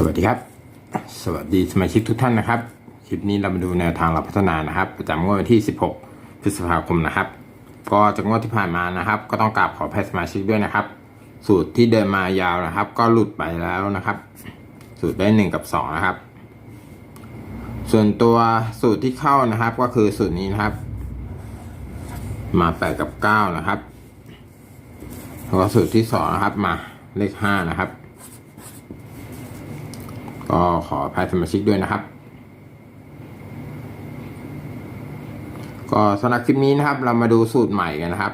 สวัสดีครับ สวัสดีสมาชิกทุกท่านนะครับ คลิปนี้เรามาดูแนวทางเราพัฒนานะครับ ประจำงวดวันที่ 16 พฤษภาคมนะครับ ก็จากงวดที่ผ่านมานะครับ ก็ต้องกราบขออภัยสมาชิกด้วยนะครับ สูตรที่เดินมายาวนะครับ ก็หลุดไปแล้วนะครับ สูตรได้ 1 กับ 2 นะครับ ส่วนตัวสูตรที่เข้านะครับ ก็คือสูตรนี้นะครับ มา 8 กับ 9 นะครับแล้วก็สูตรที่ 2 นะครับ มาเลข 5 นะครับ ก็ขออภัยสมาชิกด้วยนะครับ ก็สำหรับคลิปนี้นะครับ เรามาดูสูตรใหม่กันนะครับ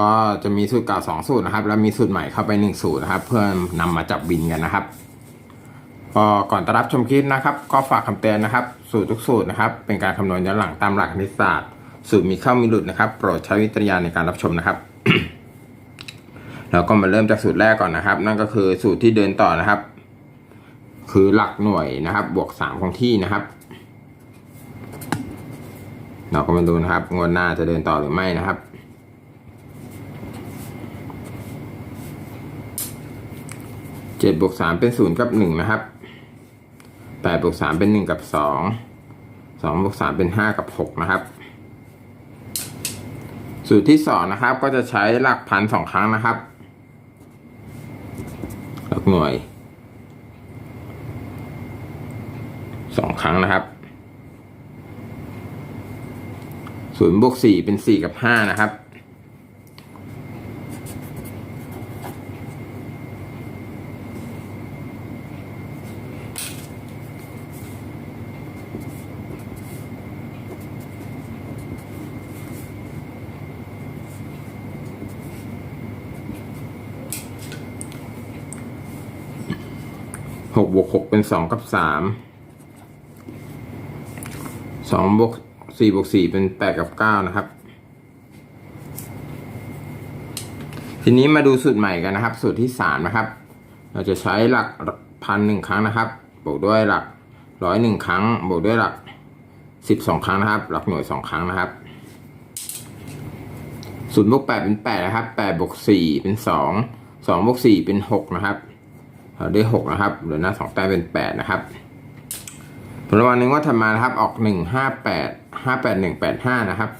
ก็จะมีสูตรเก่าสองสูตรนะครับ แล้วมีสูตรใหม่เข้าไปหนึ่งสูตรนะครับ เพื่อนำมาจับบินกันนะครับก็ก่อนจะรับชมคลิปนะครับ ก็ฝากคำเตือนนะครับ สูตรทุกสูตรนะครับ เป็นการคำนวณย้อนหลังตามหลักคณิตศาสตร์ สูตรมีเข้ามีหลุดนะครับ โปรดใช้วิจารณญาณในการรับชมนะครับเราก็มาเริ่มจากสูตรแรกก่อนนะครับ นั่นก็คือสูตรที่เดินต่อนะครับ คือหลักหน่วยนะครับ บวกสามของที่นะครับ เราก็มาดูนะครับ งวดหน้าจะเดินต่อหรือไม่นะครับ เจ็ดบวกสามเป็นศูนย์กับหนึ่งนะครับแปดบวกสามเป็นหนึ่งกับสองสองบวกสามเป็นห้ากับหกนะครับ สูตรที่สองนะครับ ก็จะใช้หลักพันสองครั้งนะครับ หลักหน่วย สองครั้งนะครับศูนย์บวกสี่เป็นสี่กับห้านะครับ หกบวกหกเป็นสองกับสาม สองบวกสี่บวกสี่เป็นแปดกับเก้านะครับ ทีนี้มาดูสูตรใหม่กันนะครับ สูตรที่สามนะครับ เราจะใช้หลักพันหนึ่งครั้งนะครับ บวกด้วยหลักร้อยหนึ่งครั้ง บวกด้วยหลักสิบสองครั้งนะครับ หลักหน่วยสองครั้งนะครับศูนย์บวกแปดเป็นแปดนะครับแปดบวกสี่เป็นสองสองบวกสี่เป็นหกนะครับเราได้หกนะครับเหลือหน้าสองแต้มเป็นแปดนะครับ ผลรางวัลหนึ่งว่าถัดมานะครับ ออกหนึ่งห้าแปดห้าแปดหนึ่งแปดห้านะครับ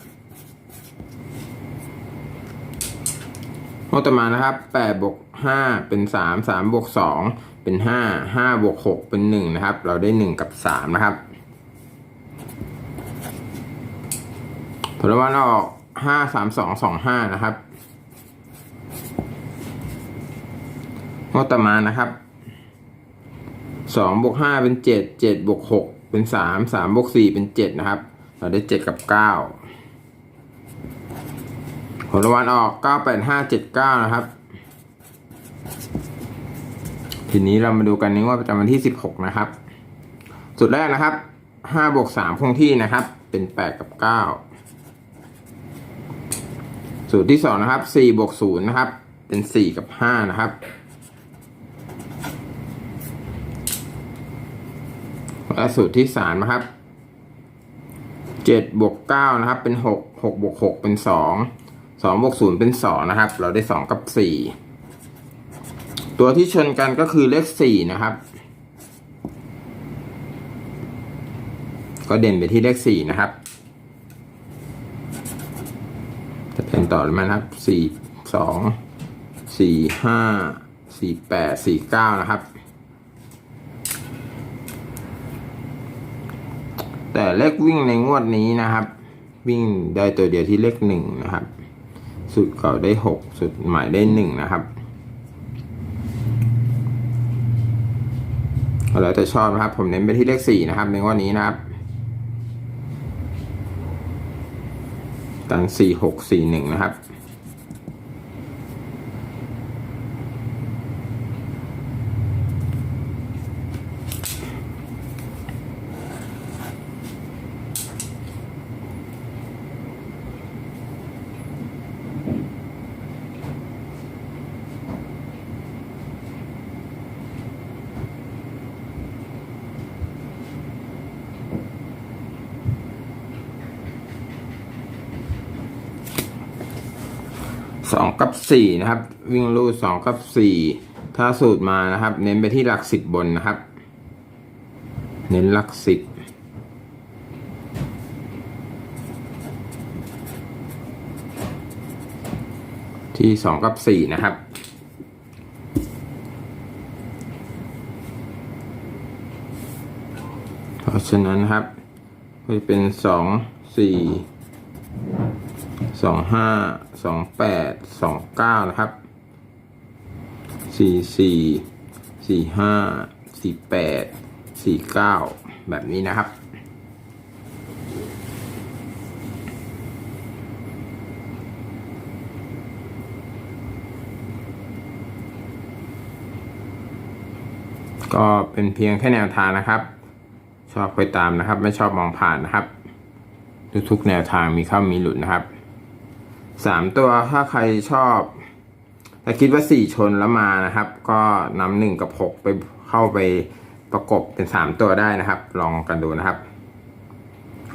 งวดต่อมานะครับแปดบวกห้าเป็นสามสามบวกสองเป็นห้าห้าบวกหกเป็นหนึ่งนะครับ เราได้หนึ่งกับสามนะครับ ผลรางวัลออกห้าสามสองสองห้านะครับงวดต่อมานะครับสองบวกห้าเป็นเจ็ดเจ็ดบวกหก เป็นสามสามบวกสี่เป็นเจ็ดนะครับ เราได้เจ็ดกับเก้าผลรางวัลออกเก้าแปดห้าเจ็ดเก้านะครับ ทีนี้เรามาดูกันนี้ว่าประจำวันที่สิบหกนะครับ สุดแรกนะครับห้าบวกสามคงที่นะครับ เป็นแปดกับเก้าสูตรที่สองนะครับสี่บวกศูนย์นะครับ เป็นสี่กับห้านะครับ และสูตรที่สามนะครับเจ็ดบวกเก้านะครับ เป็นหกหกบวกหกเป็นสองสองบวกศูนย์เป็นสองนะครับ เราได้สองกับสี่ตัวที่ชนกันก็คือเลขสี่นะครับ ก็เด่นไปที่เลขสี่นะครับจะเป็นต่อหรือไม่นะครับสี่สองสี่ห้าสี่แปดสี่เก้านะครับ แต่เลขวิ่งในงวดนี้นะครับ วิ่งได้ตัวเดียวที่เลขหนึ่งนะครับ สุดเก่าได้หกสุดใหม่ได้หนึ่งนะครับแล้วแต่ชอบนะครับ ผมเน้นไปที่เลขสี่นะครับ ในงวดนี้นะครับตันสี่หกสี่หนึ่งนะครับ สองกับสี่นะครับ วิ่งรูดสองกับสี่ถ้าสูตรมานะครับ เน้นไปที่หลักสิบบนนะครับ เน้นหลักสิบที่สองกับสี่นะครับเพราะฉะนั้นครับก็จะเป็นสองสี่ สองห้าสองแปดสองเก้านะครับสี่สี่สี่ห้าสี่แปดสี่เก้าแบบนี้นะครับ ก็เป็นเพียงแค่แนวทางนะครับ ชอบไปตามนะครับ ไม่ชอบมองผ่านนะครับ ทุกๆแนวทางมีเข้ามีหลุดนะครับ สามตัวถ้าใครชอบ ถ้าคิดว่าสี่ชนแล้วมานะครับ ก็นำหนึ่งกับหกไปเข้าไปประกบเป็นสามตัวได้นะครับ ลองกันดูนะครับ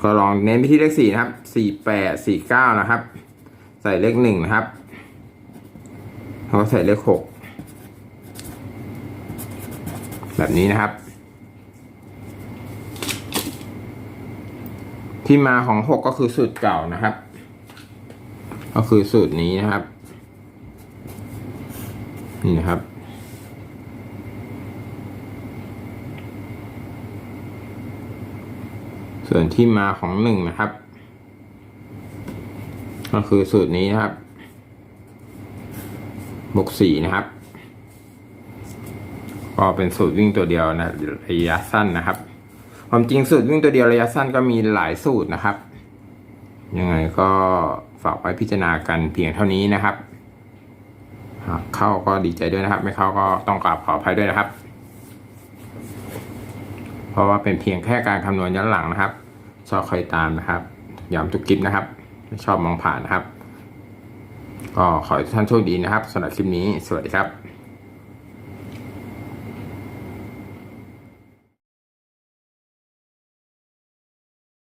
ก็ลองเน้นไปที่เลขสี่นะครับสี่แปดสี่เก้านะครับ ใส่เลขหนึ่งนะครับแล้วก็ใส่เลขหกแบบนี้นะครับ ที่มาของหกก็คือสูตรเก่านะครับ ก็คือสูตรนี้นะครับ นี่นะครับ ส่วนที่มาของหนึ่งนะครับ ก็คือสูตรนี้นะครับบวกสี่นะครับ ก็เป็นสูตรวิ่งตัวเดียวนะระยะสั้นนะครับ ความจริงสูตรวิ่งตัวเดียวระยะสั้นก็มีหลายสูตรนะครับ ยังไงก็ ฝากไว้พิจารณากันเพียงเท่านี้นะครับเข้าก็ดีใจด้วยนะครับ ไม่เข้าก็ต้องกราบขออภัยด้วยนะครับ เพราะว่าเป็นเพียงแค่การคำนวณย้อนหลังนะครับชอบคอยตามนะครับย้ำทุกคลิปนะครับไม่ชอบมองผ่านนะครับ ก็ขอให้ทุกท่านโชคดีนะครับสำหรับคลิปนี้ สวัสดีครับ